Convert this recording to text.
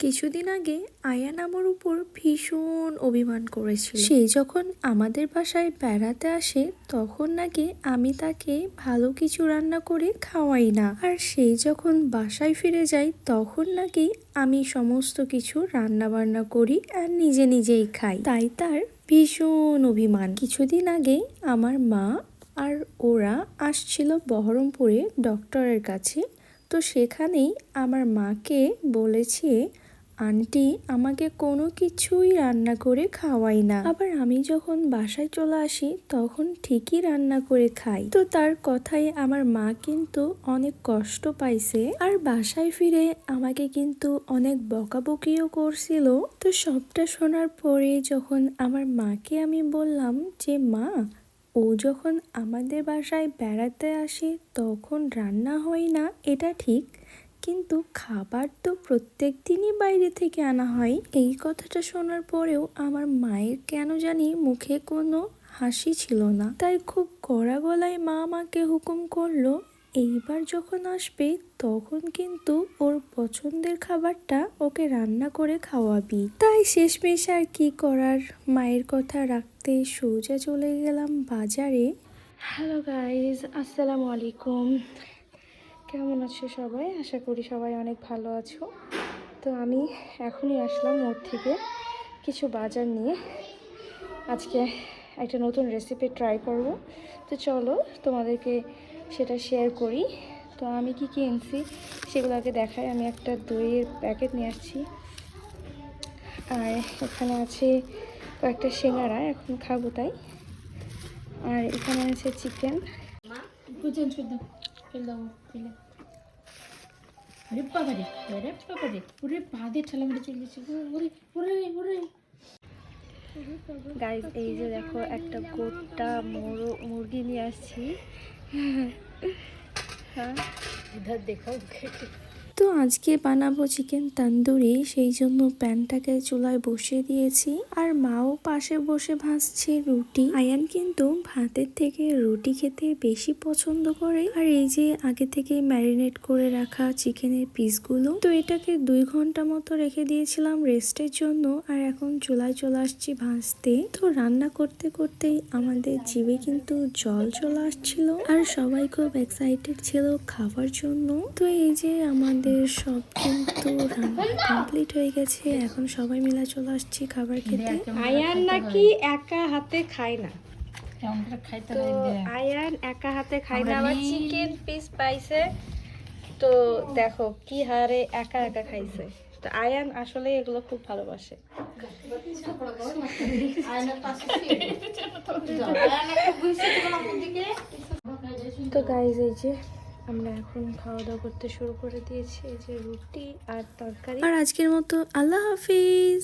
কিছুদিন আগে আয়ান আমার উপর ভীষণ অভিমান করেছিল। সে যখন আমাদের বাসায় বেড়াতে আসে, তখন নাকি আমি তাকে ভালো কিছু রান্না করে খাওয়াই না। আর সে যখন বাসায় ফিরে যায়, তখন নাকি আমি সমস্ত কিছু রান্না বান্না করি আর নিজে নিজেই খাই। তাই তার ভীষণ অভিমান। কিছুদিন আগে আমার মা আর ওরা আসছিল বহরমপুরে ডক্টরের কাছে। তো সেখানেই আমার মাকে বলেছে আন্টি আমাকে কোনো কিছুই রান্না করে খাওয়াই না। আবার আমি যখন বাসায় চলে আসি, তখন ঠিকই রান্না করে খাই। তো তার কথায় আমার মা কিন্তু অনেক কষ্ট পাইছে। আর বাসায় ফিরে আমাকে কিন্তু অনেক বকাবকিও করছিল। তো সবটা শোনার পরে যখন আমার মাকে আমি বললাম যে, মা, ও যখন আমাদের বাসায় বেড়াতে আসে, তখন রান্না হয় না, এটা ঠিক? কিন্তু খাবার তো প্রত্যেক দিনই বাইরে থেকে আনা হয়। এই কথাটা শোনার পরেও আমার মায়ের কেন জানি মুখে কোনো হাসি ছিল না। তাই খুব কড়া গলায় মা আমাকে হুকুম করল, এইবার যখন আসবে তখন কিন্তু ওর পছন্দের খাবারটা ওকে রান্না করে খাওয়াবি। তাই শেষমেশ আর কি করার, মায়ের কথা রাখতে সোজা চলে গেলাম বাজারে। হ্যালো গাইজ আসসালামু আলাইকুম। কেমন আছো সবাই? আশা করি সবাই অনেক ভালো আছো। তো আমি এখনই আসলাম ওর থেকে কিছু বাজার নিয়ে। আজকে একটা নতুন রেসিপি ট্রাই করব। তো চলো তোমাদেরকে সেটা শেয়ার করি। তো আমি কি কি এনেছি সেগুলো আগে দেখাই। আমি একটা দইয়ের প্যাকেট নিয়ে আসছি। আর এখানে আছে কয়েকটা সিঙ্গারা, এখন খাব তাই। আর এখানে আছে চিকেন ফেল দাও ফেলে আরে বাবা রে আরে বাবা রে ওরে পা দিয়ে ঠেলা মেরে চলে গেছে ওরে ওরে ওরে গাইজ এই যে দেখো একটা গোটা মোরো মুরগি নিয়ে আসছি। হ্যাঁ। ইধার দেখাও তো আজকে বানাবো চিকেন তান্দুরি, সেই জন্য প্যানটাকে চুলায় বসিয়ে দিয়েছি। আর মাও পাশে বসে ভাজছে রুটি। আয়ান কিন্তু ভাতের থেকে রুটি খেতে বেশি পছন্দ করে। আর এই যে আগে থেকে ম্যারিনেট করে রাখা চিকেনের পিসগুলো তো এটাকে দুই ঘণ্টা মতো রেখে দিয়েছিলাম রেস্টের জন্য। আর এখন চুলায় চলে আসছি ভাজতে। তো রান্না করতে করতেই আমাদের জিভে কিন্তু জল চলে আসছিল। আর সবাই খুব এক্সাইটেড ছিল খাবার জন্য। তো এই যে আমাদের সব কিন্তু রান্না কমপ্লিট হয়ে গেছে। এখন সবাই মিলে চলে আসছি খাবার খেতে। আয়ান নাকি একা হাতে খায় না। তো আয়ান একা হাতে খায় না আমরা আবার চিকেন পিস পাইছে। তো দেখো কি হারে একা একা খাইছে। তো আয়ান আসলে এগুলো খুব ভালোবাসে। তো গাইজ এই যে আমরা এখন খাওয়া দাওয়া করতে শুরু করে দিয়েছি এই যে রুটি আর তরকারি। আর আজকের মতো আল্লাহ হাফিজ।